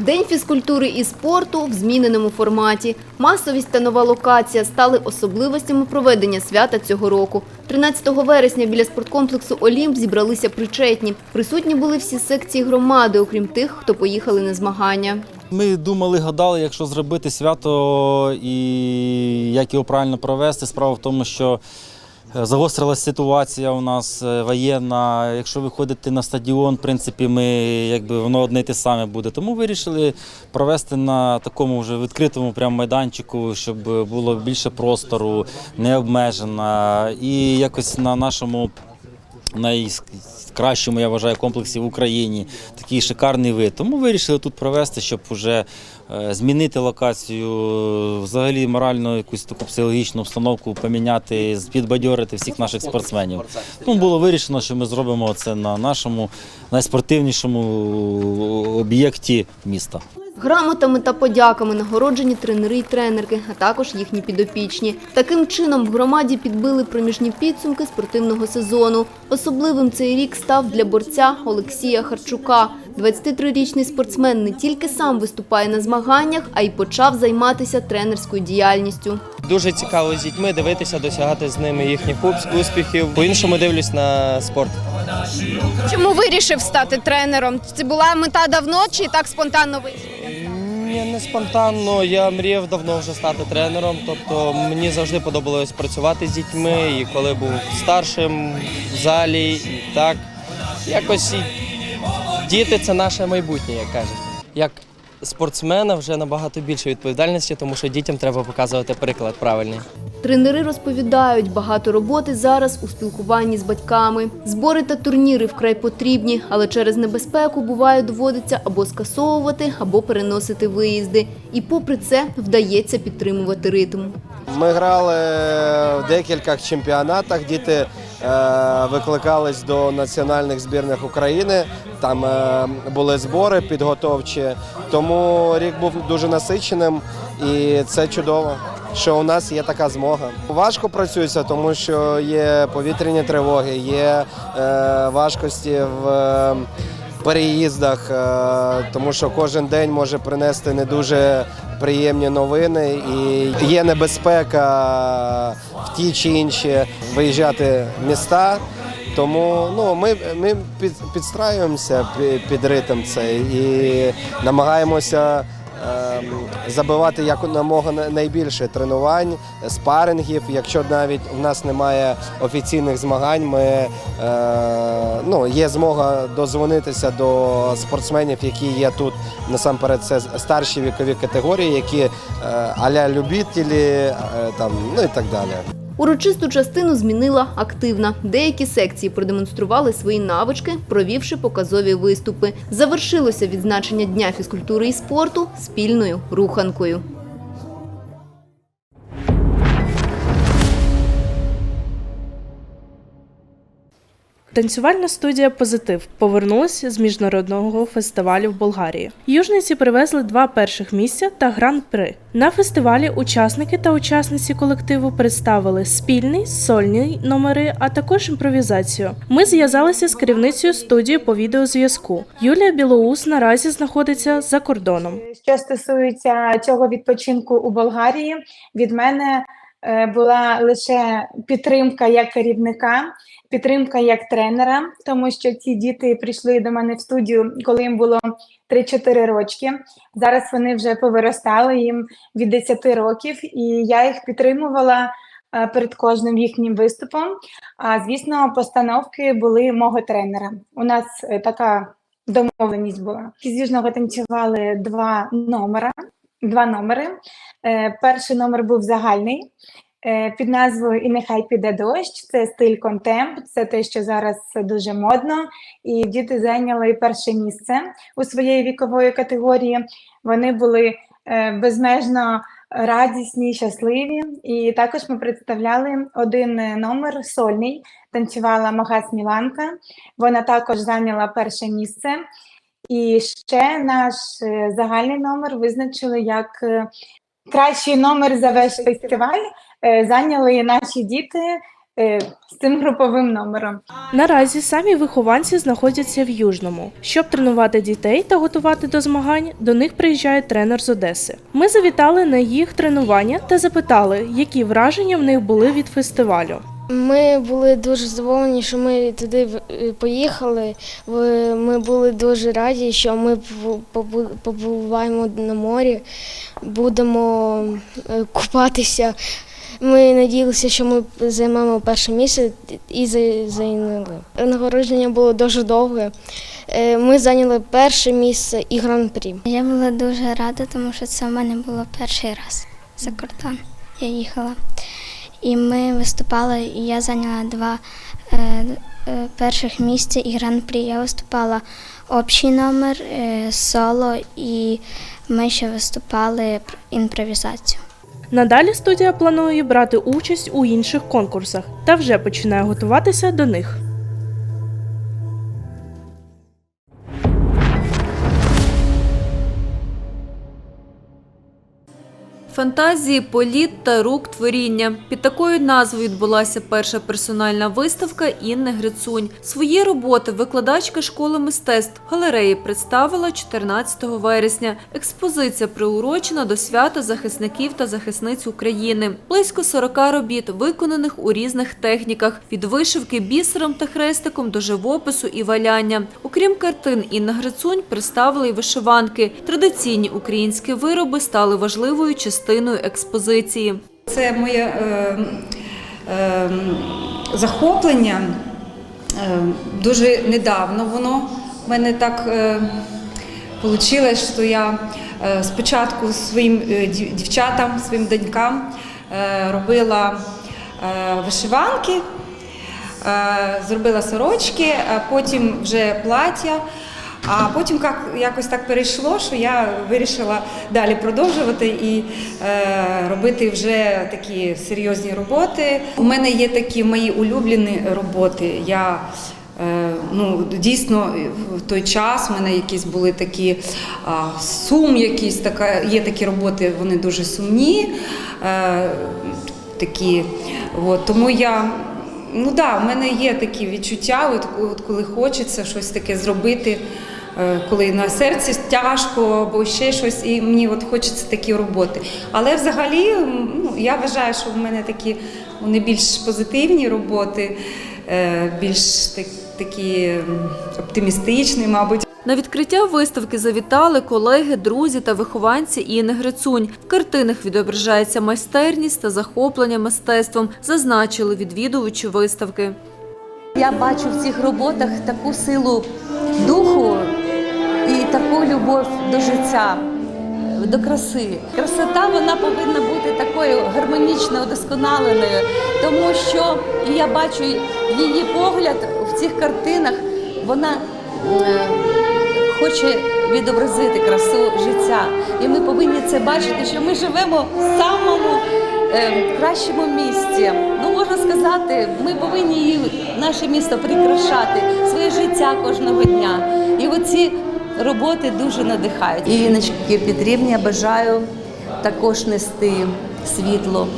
День фізкультури і спорту в зміненому форматі. Масовість та нова локація стали особливостями проведення свята цього року. 13 вересня біля спорткомплексу «Олімп» зібралися причетні. Присутні були всі секції громади, окрім тих, хто поїхали на змагання. Ми думали, гадали, якщо зробити свято і як його правильно провести. Справа в тому, що загострилася ситуація у нас е, воєнна. Якщо виходити на стадіон, в принципі, ми якби воно одне й те саме буде. Тому вирішили провести на такому вже відкритому прям майданчику, щоб було більше простору, не обмежено. І якось на нашому найкращому, я вважаю, комплексі в Україні. Такий шикарний вид. Тому вирішили тут провести, щоб вже е, змінити локацію, взагалі морально якусь таку психологічну обстановку поміняти, підбадьорити всіх наших спортсменів. Ну, було вирішено, що ми зробимо це на нашому найспортивнішому об'єкті міста. Грамотами та подяками нагороджені тренери й тренерки, а також їхні підопічні. Таким чином в громаді підбили проміжні підсумки спортивного сезону. Особливим цей рік став для борця Олексія Харчука. 23-річний спортсмен не тільки сам виступає на змаганнях, а й почав займатися тренерською діяльністю. Дуже цікаво з дітьми дивитися, досягати з ними їхніх успіхів. По-іншому дивлюсь на спорт. Чому вирішив стати тренером? Це була мета давно чи так спонтанно вийшло? Ні, не спонтанно. Я мріяв давно вже стати тренером. Тобто мені завжди подобалось працювати з дітьми. І коли був старшим в залі, і так якось діти це наше майбутнє, як кажуть. Як спортсмена вже набагато більше відповідальності, тому що дітям треба показувати приклад правильний. Тренери розповідають, багато роботи зараз у спілкуванні з батьками. Збори та турніри вкрай потрібні, але через небезпеку буває доводиться або скасовувати, або переносити виїзди. І попри це вдається підтримувати ритм. Ми грали в декількох чемпіонатах. Діти викликались до національних збірних України. Там е, були збори підготовчі. Тому рік був дуже насиченим, і це чудово, що у нас є така змога. Важко працюється, тому що є повітряні тривоги, є е, важкості в. е, переїздах, е, тому що кожен день може принести не дуже приємні новини, і є небезпека ті чи інші виїжджати міста. Тому ну, ми, ми під, підстраюємося пі- під ритм цей і намагаємося ем, забивати якомога на- найбільше тренувань, спарингів. Якщо навіть в нас немає офіційних змагань, ми, е, ну, є змога дозвонитися до спортсменів, які є тут насамперед. Це старші вікові категорії, які е, аля любителі, е, там, ну і так далі. Урочисту частину змінила активна. Деякі секції продемонстрували свої навички, провівши показові виступи. Завершилося відзначення Дня фізкультури і спорту спільною руханкою. Танцювальна студія Позитив повернулася з міжнародного фестивалю в Болгарії. Южниці привезли два перших місця та гран-при. На фестивалі учасники та учасниці колективу представили спільний, сольні номери, а також імпровізацію. Ми зв'язалися з керівницею студії по відеозв'язку. Юлія Білоус наразі знаходиться за кордоном. Що стосується цього відпочинку у Болгарії, від мене була лише підтримка як керівника, підтримка як тренера, тому що ці діти прийшли до мене в студію, коли їм було 3-4 рочки. Зараз вони вже повиростали їм від 10 років, і я їх підтримувала е, перед кожним їхнім виступом. А звісно, постановки були мого тренера. У нас е, така домовленість була. З Южного танцювали два номера. Два номери. Е, перший номер був загальний е, під назвою І нехай піде дощ. Це стиль контемп, це те, що зараз дуже модно. І діти зайняли перше місце у своєї вікової категорії. Вони були е, безмежно радісні, щасливі. І також ми представляли один номер сольний. Танцювала Магас Міланка. Вона також зайняла перше місце. І ще наш е, загальний номер визначили як е, кращий номер за весь фестиваль. Е, Зайняли наші діти з цим груповим номером. Наразі самі вихованці знаходяться в Южному. Щоб тренувати дітей та готувати до змагань, до них приїжджає тренер з Одеси. Ми завітали на їх тренування та запитали, які враження в них були від фестивалю. Ми були дуже задоволені, що ми туди е, поїхали. Ми були дуже раді, що ми побу- побу- побуваємо на морі, будемо е, купатися. Ми надіялися, що ми займемо перше місце і зайняли. Нагородження було дуже довге. Е, Ми зайняли перше місце і гран-прі. Я була дуже рада, тому що це в мене було перший раз за кордон. Я їхала. І ми виступали, і я зайняла два е, е, перших місця і гран-прі. Я виступала общий номер, е, соло, і ми ще виступали пр- імпровізацію. Надалі студія планує брати участь у інших конкурсах та вже починає готуватися до них. Фантазії, політ та рук творіння. Під такою назвою відбулася перша персональна виставка Інни Грицунь. Свої роботи викладачка школи мистецтв галереї представила 14 вересня. Експозиція приурочена до свята захисників та захисниць України. Близько 40 робіт, виконаних у різних техніках: від вишивки бісером та хрестиком до живопису і валяння. Окрім картин, Інна Грицунь представила й вишиванки. Традиційні українські вироби стали важливою частиною експозиції. Це моє е, е, захоплення е, дуже недавно воно в мене так е, вийшло, що я е, спочатку своїм е, дівчатам, своїм донькам е, робила е, вишиванки, е, зробила сорочки, а потім вже плаття. А потім як, якось так перейшло, що я вирішила далі продовжувати і е, робити вже такі серйозні роботи. У мене є такі мої улюблені роботи. Я е, ну, дійсно в той час в мене якісь були такі а, сум, якісь така, є такі роботи, вони дуже сумні. Е, такі, от, тому я Ну да, в мене є такі відчуття, от, от коли хочеться щось таке зробити, коли на серці тяжко або ще щось, і мені от хочеться такі роботи. Але взагалі ну, я вважаю, що в мене такі вони більш позитивні роботи, е, більш так, такі оптимістичні, мабуть. На відкриття виставки завітали колеги, друзі та вихованці Інни Грицунь. В картинах відображається майстерність та захоплення мистецтвом, зазначили відвідувачі виставки. Я бачу в цих роботах таку силу духу таку любов до життя, до краси. Красота вона повинна бути такою гармонічно удосконаленою, тому що і я бачу її погляд в цих картинах. Вона е, хоче відобразити красу життя. І ми повинні це бачити, що ми живемо в самому е, кращому місці. Ну, можна сказати, ми повинні її, наше місто прикрашати, своє життя кожного дня. І оці роботи дуже надихають. Іночки Петрівні я бажаю також нести світло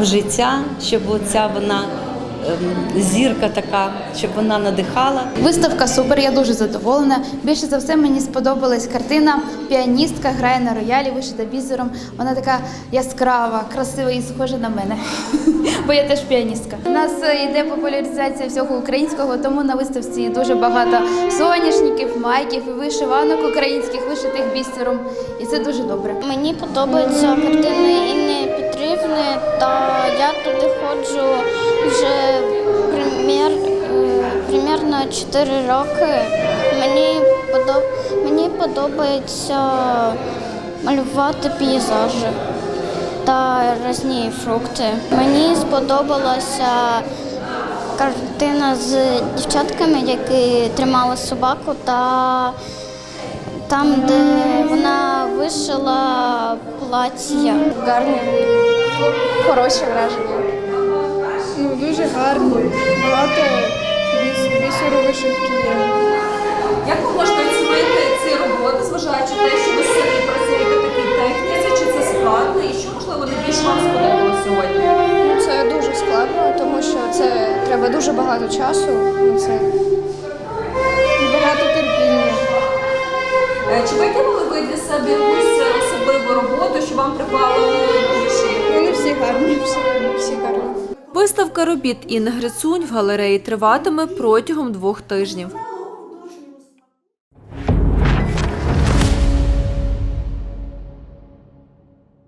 в життя, щоб оця вона зірка така, щоб вона надихала. Виставка супер, я дуже задоволена. Більше за все мені сподобалась картина. Піаністка грає на роялі, вишита бісером. Вона така яскрава, красива і схожа на мене. Бо я теж піаністка. У нас е, йде популяризація всього українського, тому на виставці дуже багато соняшників, майків і вишиванок українських, вишитих бісером. І це дуже добре. Мені подобаються картини Інни Петрівни, та я туди ходжу вже примір, примірно 4 роки. Мені, подоб, мені подобається малювати пейзажі та різні фрукти. Мені сподобалася картина з дівчатками, які тримали собаку та там, де вона вишила плаття. Гарні, хороші враження ну, дуже гарні, багато вішоровишивки є. Як ви можете оцінити ці роботи, зважаючи на те, що ви самі працюєте в такій техніці, чи це складно і що, можливо, найбільше вам сподобало сьогодні? Ну, Це дуже складно, тому що це треба дуже багато часу на це і багато терпіння. Е, чи викинули ви для себе якусь особливу роботу, що вам припало до душі? Вони всі гарні, всі, всі гарні. Виставка робіт Інни Грицунь в галереї триватиме протягом двох тижнів.